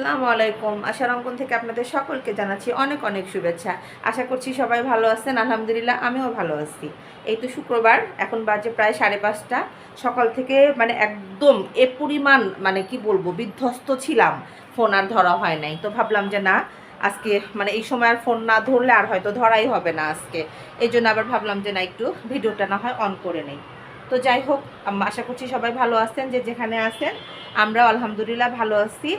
আসসালামু আলাইকুম। আশার অঙ্কন থেকে আপনাদের সকলকে জানাচ্ছি অনেক অনেক শুভেচ্ছা। আশা করছি সবাই ভালো আছেন, আলহামদুলিল্লাহ আমিও ভালো আছি। এই তো শুক্রবার, এখন বাজে প্রায় সাড়ে পাঁচটা। সকাল থেকে মানে একদম এ পরিমাণ মানে কি বলব, বিধ্বস্ত ছিলাম। ফোন আর ধরা হয় নাই। তো ভাবলাম যে না, আজকে মানে এই সময় আর ফোন না ধরলে আর হয়তো ধরাই হবে না আজকে। এই জন্য আবার ভাবলাম যে না, একটু ভিডিওটা না হয় অন করে নেই। তো যাই হোক আশা করছি সবাই ভালো আছেন, যে যেখানে আছেন, আমরাও আলহামদুলিল্লাহ ভালো আছি।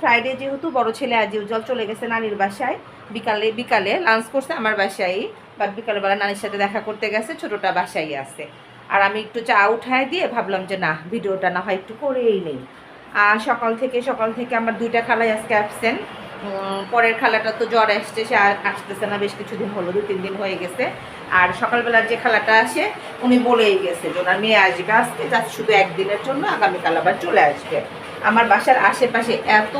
ফ্রাইডে যেহেতু বড় ছেলে আজ ইউজল চলে গেছে নানির বাসায়। বিকালে বিকালে লাঞ্চ করছে আমার বাসায় বাট বিকালবেলা নানির সাথে দেখা করতে গেছে, ছোটোটা বাসায় আছে। আর আমি একটু চা উঠায় দিয়ে ভাবলাম যে না, ভিডিওটা না হয় একটু করেই নেই। আর সকাল থেকে সকাল থেকে আমার দুইটা খালাই আজকে অ্যাবসেন্ট পরের খালাটা তো জ্বর আসছে, সে আর আসতেছে না, বেশ কিছুদিন হলো, দু, তিন দিন হয়ে গেছে। আর সকালবেলার যে খালাটা আসে, উনি বলেই গেছে যে ওনার মেয়ে আসবে আজকে, জাস্ট শুধু একদিনের জন্য আগামীকাল আবার চলে আসবে। আমার বাসার আশেপাশে এত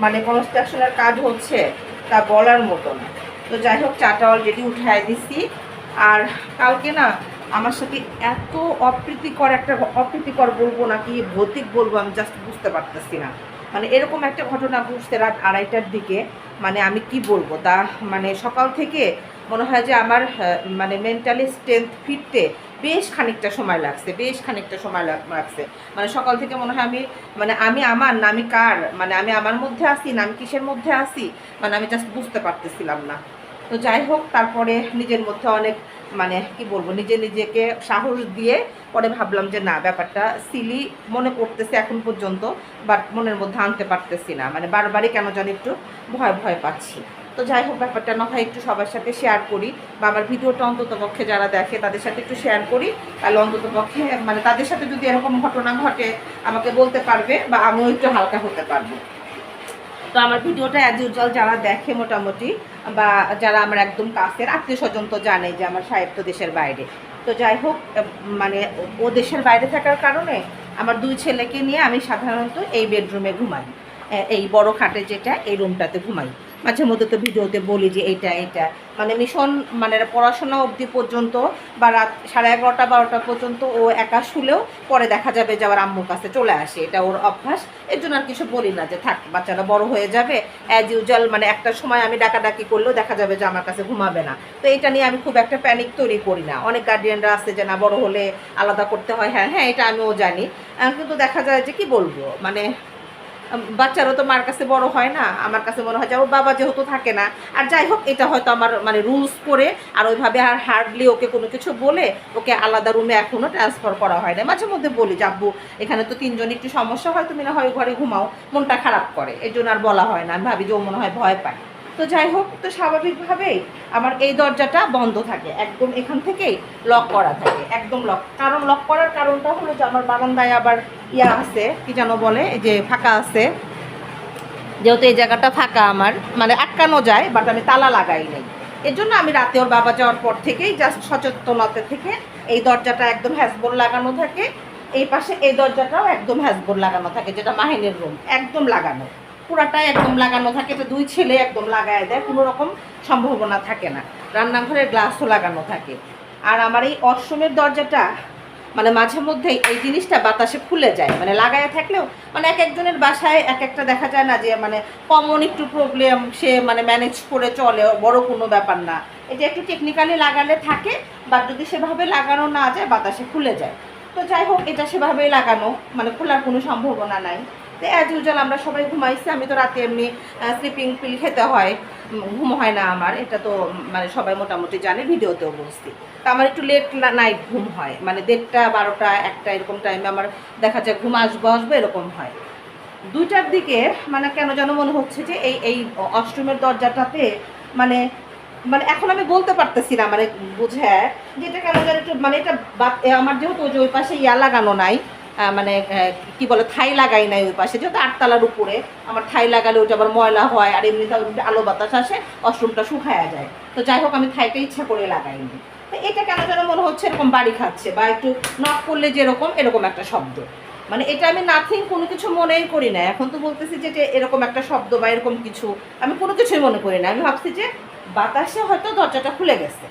মানে কনস্ট্রাকশনের কাজ হচ্ছে তা বলার মতো না। তো যাই হোক, চাটা অলরেডি উঠায় দিছি। আর কালকে না আমার সাথে এত অপ্রীতিকর একটা, অপ্রীতিকর বলব নাকি ভৌতিক বলব আমি জাস্ট বুঝতে পারতেছি না। মানে এরকম একটা ঘটনা ঘটছে রাত আড়াইটার দিকে। মানে আমি কি বলব? তা মানে সকাল থেকে মনে হয় যে আমার মানে মেন্টালি স্ট্রেংথ ফিরতে বেশ খানিকটা সময় লাগছে, বেশ খানিকটা সময় লাগ- লাগছে। মানে সকাল থেকে মনে হয় আমি মানে আমি আমার না, আমি কার? মানে আমি আমার মধ্যে আছি না, আমি কিসের মধ্যে আছি? মানে আমি জাস্ট বুঝতে পারতেছিলাম না। তো যাই হোক, তারপরে নিজের মধ্যে অনেক মানে কি বলব, নিজে নিজেকে সাহস দিয়ে পরে ভাবলাম যে না, ব্যাপারটা সিলি মনে করতেছে এখন পর্যন্ত বাট মনের মধ্যে আনতে পারতেছি না। মানে বারবারই কেন জানি একটু ভয় ভয় পাচ্ছি। তো যাই হোক, ব্যাপারটা না হয় একটু সবার সাথে শেয়ার করি বা আমার ভিডিওটা অন্তত পক্ষে যারা দেখে তাদের সাথে একটু শেয়ার করি, তাহলে অন্তত পক্ষে মানে তাদের সাথে যদি এরকম ঘটনা ঘটে, আমাকে বলতে পারবে বা আমিও একটু হালকা হতে পারব। তো আমার ভিডিওটা অ্যাজ ইউজুয়াল যারা দেখে মোটামুটি বা যারা আমার একদম কাছের আত্মীয় স্বজন তো জানে যে আমার সাহেব তো দেশের বাইরে। তো যাই হোক মানে ও দেশের বাইরে থাকার কারণে আমার দুই ছেলেকে নিয়ে আমি সাধারণত এই বেডরুমে ঘুমাই। এই বড় খাটে যেটা, এই রুমটাতে ঘুমাই। মাঝে মধ্যে তো ভিডিওতে বলি যে এইটা এইটা। মানে মিশন মানে পড়াশোনা অবধি পর্যন্ত বা রাত সাড়ে এগারোটা, বারোটা পর্যন্ত ও একা শুলেও পরে দেখা যাবে যে আবার আম্মুর কাছে চলে আসে। এটা ওর অভ্যাস। এর জন্য আর কিছু বলি না যে থাক, বাচ্চারা বড় হয়ে যাবে। অ্যাজ ইউজুয়াল মানে একটা সময় আমি ডাকাডাকি করলেও দেখা যাবে যে আমার কাছে ঘুমাবে না। তো এটা নিয়ে আমি খুব একটা প্যানিক তৈরি করি না। অনেক গার্ডিয়ানরা আছে যে না, বড় হলে আলাদা করতে হয়। হ্যাঁ হ্যাঁ এটা আমিও জানি। কিন্তু দেখা যায় যে কি বলব? মানে বাচ্চারও তো মার কাছে বড় হয় না, আমার কাছে মনে হয় যে ওর বাবা যেহেতু থাকে না। আর যাই হোক, এটা হয়তো আমার মানে রুলস করে, আর ওইভাবে আর হার্ডলি ওকে কোনো কিছু বলে, ওকে আলাদা রুমে এখনও ট্রান্সফার করা হয় না। মাঝে মধ্যে বলি যাব এখানে তো তিনজন একটু সমস্যা হয়, তুমি না হয় ঘরে ঘুমাও, মনটা খারাপ করে। এর জন্য আর বলা হয় না। আমি ভাবি যে ও মনে হয় ভয় পায়। তো যাই হোক, তো স্বাভাবিকভাবেই আমার এই দরজাটা বন্ধ থাকে। একদম এখান থেকেই লক করা থাকে, একদম লক কারণ লক করার কারণটা হলো যে আমার বারান্দায় আবার ইয়া আছে, কি যেন বলে যে ফাঁকা আছে। যেহেতু এই জায়গাটা ফাঁকা আমার মানে আটকানো যায় বাট আমি তালা লাগাই নেই। এর জন্য আমি রাতে ওর বাবা যাওয়ার পর থেকেই জাস্ট সচেতনতা থেকে এই দরজাটা একদম হ্যাসবোল লাগানো থাকে। এই পাশে এই দরজাটাও একদম হ্যাসবোল লাগানো থাকে, যেটা মাহিনের রুম একদম লাগানো। পুরাটাই একদম লাগানো থাকে, তো দুই ছেলে একদম লাগায় দেয়, কোনো রকম সম্ভাবনা থাকে না। রান্নাঘরের গ্লাসও লাগানো থাকে। আর আমার এই অশ্রমের দরজাটা মানে মাঝে মধ্যে এই জিনিসটা বাতাসে খুলে যায়। মানে লাগায় থাকলেও মানে এক একজনের বাসায় এক একটা দেখা যায় না যে মানে কমন একটু প্রবলেম সে মানে ম্যানেজ করে চলে, বড় কোনো ব্যাপার না। এটা একটু টেকনিক্যালি লাগালে থাকে বা যদি সেভাবে লাগানো না যায়, বাতাসে খুলে যায়। তো যাই হোক, এটা সেভাবেই লাগানো মানে খোলার কোনো সম্ভাবনা নাই। তো অ্যাজ ইউজুয়াল আমরা সবাই ঘুমাইছি, আমি তো রাতে এমনি স্লিপিং পিল খেতে হয়। ঘুম হয় না আমার, এটা তো মানে সবাই মোটামুটি জানে, ভিডিওতেও বলছি। তো আমার একটু লেট নাইট ঘুম হয় মানে দেড়টা, বারোটা, একটা এরকম টাইমে আমার দেখা যায় ঘুম আসব আসব এরকম হয়। দুইটার দিকে মানে কেন যেন মনে হচ্ছে যে এই এই অষ্টমের দরজাটাতে মানে মানে এখন আমি বলতে পারতেছি না মানে বুঝে, যে এটা কেন যেন একটু মানে এটা আমার যেহেতু ওই পাশে ইয়া লাগানো নাই মানে কি বলে থাই লাগাই নাই ওই পাশে। যেহেতু আটতলার উপরে, আমার থাই লাগালে ওটা আবার ময়লা হয়, আর এমনিতে আলো বাতাস আসে অষ্টমটা শুকায়া যায়। তো যাই হোক, আমি থাইটা ইচ্ছা করে লাগাইনি। তো এটা কেন যেন মনে হচ্ছে এরকম বাড়ি খাচ্ছে, বা একটু নক করলে যেরকম, এরকম একটা শব্দ। মানে এটা আমি নাথিং কোনো কিছু মনেই করি না। এখন তো বলতেছি যে এরকম একটা শব্দ বা এরকম কিছু, আমি কোনো কিছুই মনে করি না। আমি ভাবছি যে, বাতাসে হয়তো দরজাটা খুলে গেছে।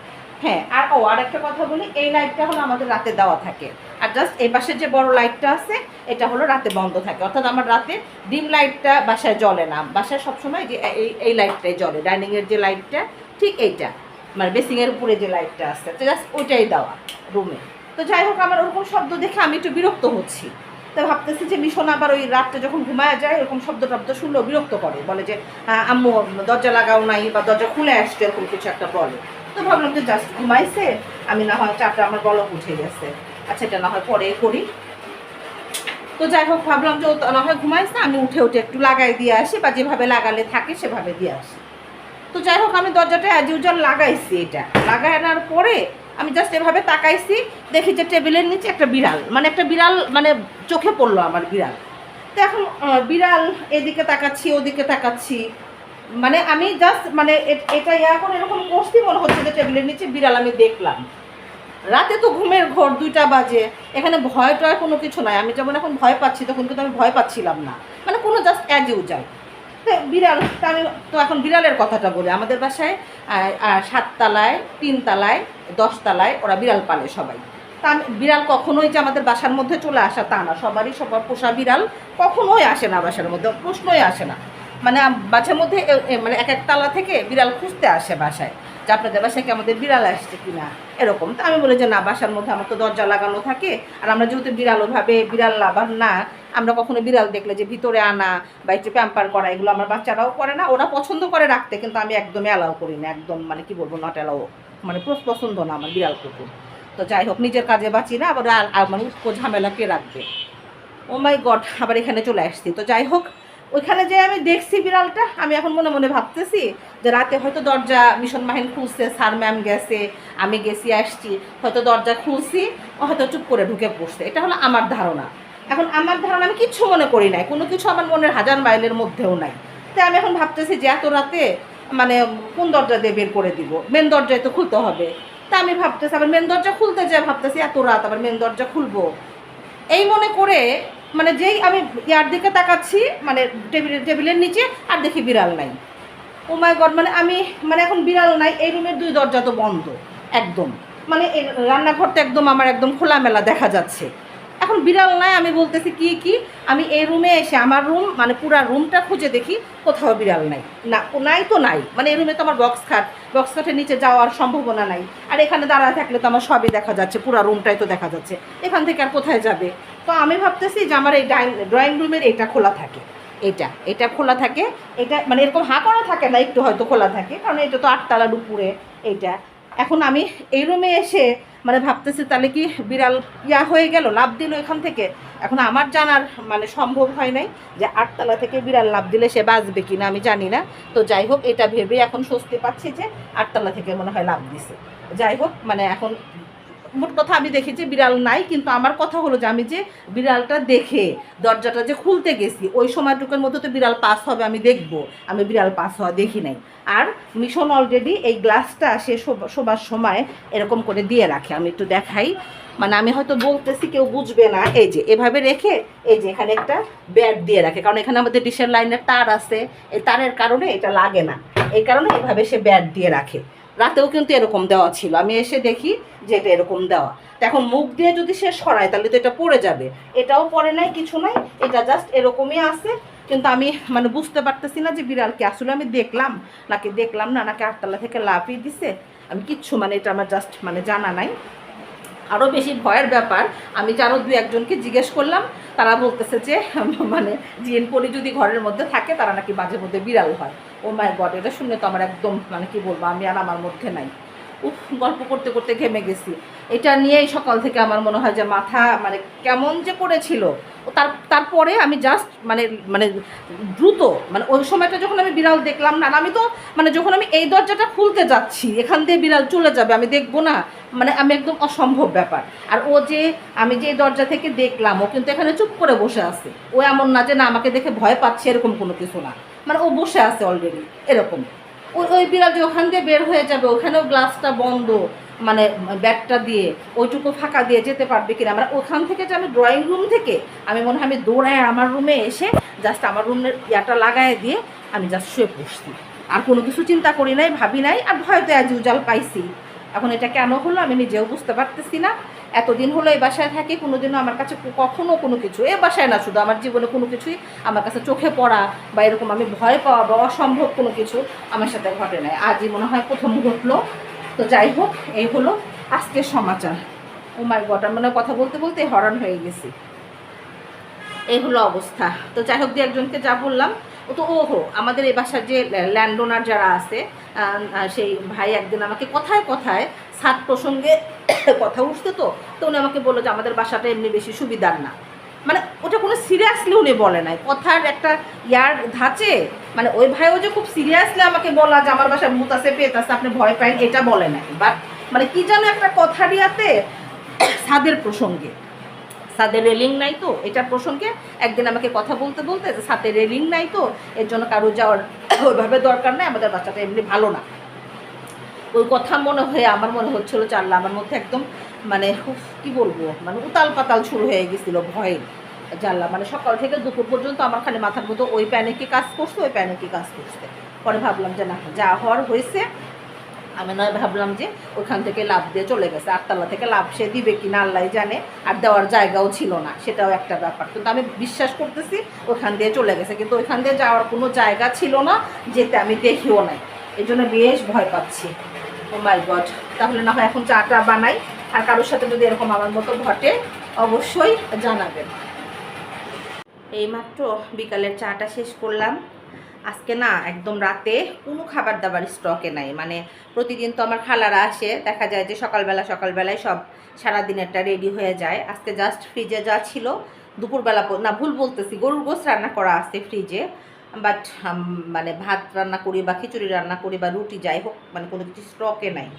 হ্যাঁ আর ও, আর একটা কথা বলি, এই লাইটটা হলো আমাদের রাতে দেওয়া থাকে। আর জাস্ট এই পাশে যে বড় লাইটটা আছে, এটা হলো রাতে বন্ধ থাকে। অর্থাৎ আমার রাতে ডিম লাইটটা বাসায় জ্বলে না। বাসায় সবসময় যে এই এই লাইটটাই জ্বলে। ডাইনিংয়ের যে লাইটটা ঠিক এইটা। মানে বেসিংয়ের উপরে যে লাইটটা আছে, তো জাস্ট ওইটাই দেওয়া রুমে তো যাই হোক, আমার ওরকম শব্দ দেখে আমি একটু বিরক্ত হচ্ছি। তো ভাবতেছি যে মিশন আবার ওই রাতটা যখন ঘুমায় যায়, এরকম শব্দ টব্দ শুনলেও বিরক্ত করে। বলে যে আম্মু, দরজা লাগাও নাই বা দরজা খুলে আসছে, এরকম কিছু একটা বলে। তো ভাবলাম যে জাস্ট ঘুমাইছে, আমি না হয় চারটা আমার বলক উঠে গেছে। আচ্ছা এটা না হয় পরে করি। তো যাই হোক, ভাবলাম যে না হয় ঘুমাইছে, আমি উঠে উঠে একটু লাগাই দিয়ে আসি, বা যেভাবে লাগালে থাকে, সেভাবে দিয়ে আসি। তো যাই হোক, আমি দরজাটা অ্যাজ ইউজুয়াল লাগাইছি এটা। লাগাই আনার পরে আমি জাস্ট এভাবে তাকাইছি, দেখি যে টেবিলের নিচে একটা বিড়াল মানে একটা বিড়াল মানে চোখে পড়ল আমার বিড়াল। তো এখন বিড়াল এদিকে তাকাচ্ছি, ওদিকে তাকাচ্ছি। মানে আমি জাস্ট মানে এটা করে এরকম করছি মনে হচ্ছে যে টেবিলের নিচে বিড়াল আমি দেখলাম। রাতে তো ঘুমের ঘর, দুইটা বাজে। এখানে ভয় টয় কোনো কিছু নাই। আমি যেমন এখন ভয় পাচ্ছি, তখন কিন্তু আমি ভয় পাচ্ছিলাম না। মানে কোনো জাস্ট অ্যাজ ইউজাল বিড়াল, তা আমি তো এখন বিড়ালের কথাটা বলি। আমাদের বাসায় সাততলায়, তিনতলায়, দশতলায় ওরা বিড়াল পালে সবাই। তা বিড়াল কখনোই যে আমাদের বাসার মধ্যে চলে আসা তা না। সবারই সবার পোষা বিড়াল কখনোই আসে না বাসার মধ্যে, প্রশ্নই আসে না। মানে বাসার মধ্যে মানে এক এক তালা থেকে বিড়াল খুঁজতে আসে বাসায়। যে আপনাদের বাসায় কি আমাদের বিড়াল আসছে কি না এরকম। তো আমি বলি যে, না, বাসার মধ্যে আমার তো দরজা লাগানো থাকে। আর আমরা যেহেতু বিড়াল ওভাবে বিড়াল লাভার না, আমরা কখনো বিড়াল দেখলে যে ভিতরে আনা বা একটু প্যাম্পার করা, এগুলো আমার বাচ্চারাও করে না। ওরা পছন্দ করে রাখতে, কিন্তু আমি একদমই অ্যালাউ করি না। একদম মানে কি বলব নট অ্যালাউ মানে পছন্দ না আমার বিড়াল কুকুর তো যাই হোক, নিজের কাজে বাঁচি না, আবার মানে ঝামেলা কে রাখবে? ও মাই গড আবার এখানে চলে আসছি। তো যাই হোক ওইখানে যে আমি দেখছি বিড়ালটা, আমি এখন মনে মনে ভাবতেছি যে রাতে হয়তো দরজা মিশন মাহিন খুলছে স্যার ম্যাম গেছে, আমি গেছি, আসছি, হয়তো দরজা খুলছি হয়তো চুপ করে ঢুকে পড়ছে। এটা হলো আমার ধারণা। এখন আমার ধারণা আমি কিচ্ছু মনে করি নাই, কোনো কিছু আমার মনের হাজার মাইলের মধ্যেও নাই। তাই আমি এখন ভাবতেছি যে এত রাতে মানে কোন দরজা দিয়ে বের করে দিব? মেন দরজায় তো খুলতে হবে। তা আমি ভাবতেছি, আবার মেন দরজা খুলতে যাই ভাবতেছি, এত রাত আবার মেন দরজা খুলবো। এই মনে করে মানে যেই আমি ইয়ার দিকে তাকাচ্ছি মানে টেবিলের টেবিলের নিচে, আর দেখি বিড়াল নাই। ও মাই গড মানে আমি মানে এখন বিড়াল নাই, এই রুমের দুই দরজা তো বন্ধ, একদম। মানে রান্নাঘরটা একদম আমার একদম খোলামেলা দেখা যাচ্ছে। এখন বিড়াল নাই, আমি বলতেছি কি কি? আমি এই রুমে এসে আমার রুম মানে পুরা রুমটা খুঁজে দেখি কোথাও বিড়াল নাই। না নাই তো নাই। মানে এই রুমে তো আমার বক্স খাট বক্স খাটের নিচে যাওয়ার সম্ভাবনা নাই। আর এখানে দাঁড়ায় থাকলে তো আমার সবই দেখা যাচ্ছে, পুরা রুমটাই তো দেখা যাচ্ছে। এখান থেকে আর কোথায় যাবে? তো আমি ভাবতেছি যে আমার এই ড্রয়িং রুমের এটা খোলা থাকে। এটা এটা খোলা থাকে। এটা মানে এরকম হাঁ করা থাকে না, একটু হয়তো খোলা থাকে, কারণ এটা তো আটতলার উপরে এইটা। এখন আমি এই রুমে এসে মানে ভাবতেছি তাহলে কি বিড়াল ইয়া হয়ে গেল লাভ দিল এখান থেকে? এখন আমার জানার মানে সম্ভব হয় নাই যে আটতলা থেকে বিড়াল লাভ দিলে সে বাঁচবে কি না আমি জানি না। তো যাই হোক, এটা ভেবে এখন স্বস্তি পাচ্ছি যে আটতলা থেকে মনে হয় লাভ দিছে। যাই হোক মানে এখন মোট কথা আমি দেখেছি বিড়াল নাই, কিন্তু আমার কথা হলো যে আমি যে বিড়ালটা দেখে, দরজাটা যে খুলতে গেছি, ওই সময়টুকুর মধ্যে তো বিড়াল পাস হবে, আমি দেখব। আমি বিড়াল পাস হওয়া দেখি নাই। আর মিশন অলরেডি এই গ্লাসটা সে শোব- শোবার সময় এরকম করে দিয়ে রাখে। আমি একটু দেখাই। মানে আমি হয়তো বলতেছি, কেউ বুঝবে না। এই যে, এভাবে রেখে, এই যে এখানে একটা ব্যাট দিয়ে রাখে। কারণ এখানে আমাদের ডিশের লাইনের তার আছে। এই তারের কারণে এটা লাগে না। এই কারণে এভাবে সে ব্যাট দিয়ে রাখে। রাতেও কিন্তু এরকম দেওয়া ছিল। আমি এসে দেখি যে এটা এরকম দেওয়া। তো এখন মুখ দিয়ে যদি সে সরায়, তাহলে তো এটা পড়ে যাবে। এটাও পড়ে নাই, কিছু নাই, এটা জাস্ট এরকমই আছে। কিন্তু আমি মানে বুঝতে পারতেছি না যে বিড়ালকে আসলে আমি দেখলাম, নাকি দেখলাম না, নাকি আটতলা থেকে লাফিয়ে দিছে। আমি কিচ্ছু মানে এটা আমার জাস্ট মানে জানা নাই। আরও বেশি ভয়ের ব্যাপার। আমি যারও দু একজনকে জিজ্ঞেস করলাম, তারা বলতেছে যে মানে জিএন পরি যদি ঘরের মধ্যে থাকে, তারা নাকি মাঝে মধ্যে বিড়াল হয়। ও মায়ের গড, এটা শুনে তো আমার একদম মানে কি বলব, আমি আর আমার মধ্যে নাই। উফ, গল্প করতে করতে ঘেমে গেছি। এটা নিয়েই সকাল থেকে আমার মনে হয় যে মাথা মানে কেমন যে করেছিল। তার, তারপরে আমি জাস্ট মানে মানে দ্রুত মানে ওই সময়টা যখন আমি বিড়াল দেখলাম না আমি তো মানে যখন আমি এই দরজাটা খুলতে যাচ্ছি, এখান দিয়ে বিড়াল চলে যাবে, আমি দেখব না মানে আমি একদম অসম্ভব ব্যাপার। আর ও যে, আমি যে দরজা থেকে দেখলাম, ও কিন্তু এখানে চুপ করে বসে আছে। ও এমন না যে না, আমাকে দেখে ভয় পাচ্ছে, এরকম কোনো কিছু না। মানে ও বসে আছে অলরেডি এরকম। ওই ওই বিড়াল যে ওখান দিয়ে বের হয়ে যাবে, ওখানেও গ্লাসটা বন্ধ মানে ব্যাগটা দিয়ে, ওইটুকু ফাঁকা দিয়ে যেতে পারবে কিনা। মানে ওখান থেকে যে আমি ড্রয়িং রুম থেকে, আমি মনে হয় আমি দৌড়ায় আমার রুমে এসে জাস্ট আমার রুমের ইয়াটা লাগায় দিয়ে আমি জাস্ট শুয়ে পড়ছি। আর কোনো কিছু চিন্তা করি নাই, ভাবি নাই, আর ভয় তো অ্যাজ ইউজাল পাইছি। এখন এটা কেন হলো আমি নিজেও বুঝতে পারতেছি না। এতদিন হলো এই বাসায় থাকি, কোনোদিনও আমার কাছে কো- কখনো কোনো কিছু এ বাসায় না, শুধু আমার জীবনে কোনো কিছুই আমার কাছে চোখে পড়া বা এরকম আমি ভয় পাওয়া বা অসম্ভব কোনো কিছু আমার সাথে ঘটে নাই। আজই মনে হয় প্রথম ঘটলো। তো যাই হোক, এই হলো আজকের সমাচার। ও মাই আমি মনে কথা বলতে বলতে হরণ হয়ে গেছি। এই হলো অবস্থা। তো যাই হোক, দু একজনকে যা বললাম, ও তো ওহো, আমাদের এই বাসার যে ল্যান্ড ওনার যারা আছে সেই ভাই একদিন আমাকে কথায় কথায় সাত প্রসঙ্গে কথা উঠতে তো তো উনি আমাকে বলল যে আমাদের বাসাটা এমনি বেশি সুবিধার না। মানে ওটা কোনো সিরিয়াসলি উনি বলে নাই। কথার একটা ইয়ার ধাঁচে মানে ওই ভাইও যে খুব সিরিয়াসলি আমাকে বলা যে আমার বাসায় ভূত আছে পেত আছে আপনি ভয় পাইন, এটা বলে নাই। বাট মানে কি যেন একটা কথা দিয়াতে সাদের প্রসঙ্গে, সাদের রেলিং নাই তো, এটা প্রসঙ্গে একদিন আমাকে কথা বলতে বলতে যে সাথে রেলিং নাই তো, এর জন্য কারও যাওয়ার ওইভাবে দরকার নাই, আমাদের বাচ্চাটা এমনি ভালো না। ওই কথা মনে হয়ে আমার মনে হচ্ছিল চাল্লা আমার মধ্যে একদম মানে কি বলব? মানে উতাল পাতাল শুরু হয়ে গেছিল ভয়ে। জানলা মানে সকাল থেকে দুপুর পর্যন্ত আমার খালি মাথার মধ্যে ওই প্যানিকে কাজ করছে, ওই প্যানিকে কাজ করছে। পরে ভাবলাম যে না, যা হওয়ার হয়েছে, আমি নয় ভাবলাম যে ওখান থেকে লাভ দিয়ে চলে গেছে। আটতলা থেকে লাভ সে দিবে কি না আল্লাহ জানে, আর দেওয়ার জায়গাও ছিল না, সেটাও একটা ব্যাপার। কিন্তু আমি বিশ্বাস করতেছি ওখান দিয়ে চলে গেছে। কিন্তু ওইখান দিয়ে যাওয়ার কোনো জায়গা ছিল না, যেতে আমি দেখিও নাই। এই জন্য বেশ ভয় পাচ্ছি। মাই গড তাহলে না হয় এখন চাটা বানাই, আর কারোর সাথে যদি এরকম আমার মতো ঘটে, অবশ্যই জানাবেন। এইমাত্র বিকালের চাটা শেষ করলাম। আজকে না একদম রাতে কোনো খাবার দাবার স্টকে নাই। মানে প্রতিদিন তো আমার খালারা আসে, দেখা যায় যে সকালবেলা সকালবেলায় সব সারাদিনেরটা রেডি হয়ে যায়। আজকে জাস্ট ফ্রিজে যা ছিল, দুপুরবেলা না ভুল বলতেছি, গরুর গোস রান্না করা আছে ফ্রিজে বাট মানে ভাত রান্না করি বা খিচুড়ি রান্না করি বা রুটি যাই হোক মানে কোনো কিছু স্টকে নাই।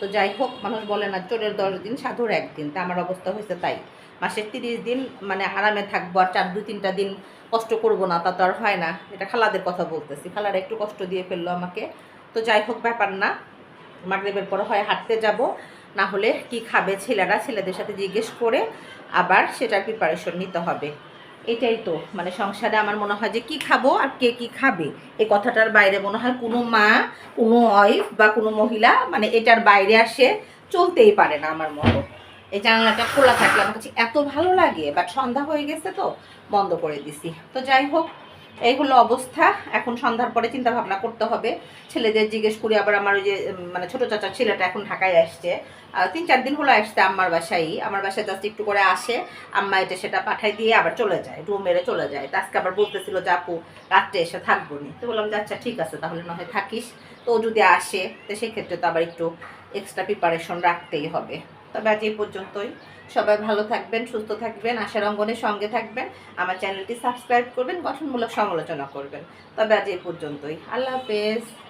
তো যাই হোক, মানুষ বলে না, চোরের দশ দিন, সাধুর একদিন। তা আমার অবস্থা হয়েছে তাই। মাসের তিরিশ দিন মানে আরামে থাকব আর চার, দুই, তিনটা দিন কষ্ট করব না, তা তো আর হয় না। এটা খালাদের কথা বলতেছি। খালারা একটু কষ্ট দিয়ে ফেলল আমাকে। তো যাই হোক, ব্যাপার না। মাগরেবের পরে হয় হাঁটতে যাব। না হলে কি খাবে ছেলেরা? ছেলেদের সাথে জিজ্ঞেস করে আবার সেটার প্রিপারেশন নিতে হবে। এটাই তো। মানে সংসারে আমার মনে হয় যে কি খাব আর কে কি খাবে? এই কথাটার বাইরে মনে হয় কোনো মা, কোনো ওয়াইফ বা কোনো মহিলা মানে এটার বাইরে আসে চলতেই পারে না আমার মতো। এই জানলাটা খোলা থাকলে আমার কাছে এত ভালো লাগে বাট সন্ধ্যা হয়ে গেছে তো, বন্ধ করে দিছি। তো যাই হোক এই হলো অবস্থা। এখন সন্ধ্যার পরে চিন্তা ভাবনা করতে হবে। ছেলেদের জিজ্ঞেস করি, আবার আমার ওই যে মানে ছোটো চাচার ছেলেটা এখন ঢাকায় আসছে। তিন চার দিন হলো আসছে আম্মার বাসায়। আমার বাসায় জাস্ট একটু করে আসে। আম্মা এটা সেটা পাঠাই দিয়ে আবার চলে যায় রুম মেরে চলে যায়। তো আজকে আবার বলতেছিল যে, আপু, রাত্রে এসে থাকব নি। তো বললাম যে আচ্ছা ঠিক আছে, তাহলে না হয় থাকিস। তো যদি আসে, তো সেক্ষেত্রে তো আবার একটু এক্সট্রা প্রিপারেশন রাখতেই হবে। তবে আজ এই পর্যন্তই। সবাই ভালো থাকবেন, সুস্থ থাকবেন আশার অঙ্গনের সঙ্গে থাকবেন। আমার চ্যানেলটি সাবস্ক্রাইব করবেন, গঠনমূলক সমালোচনা করবেন। তবে আজ এই পর্যন্তই। আল্লাহ হাফেজ।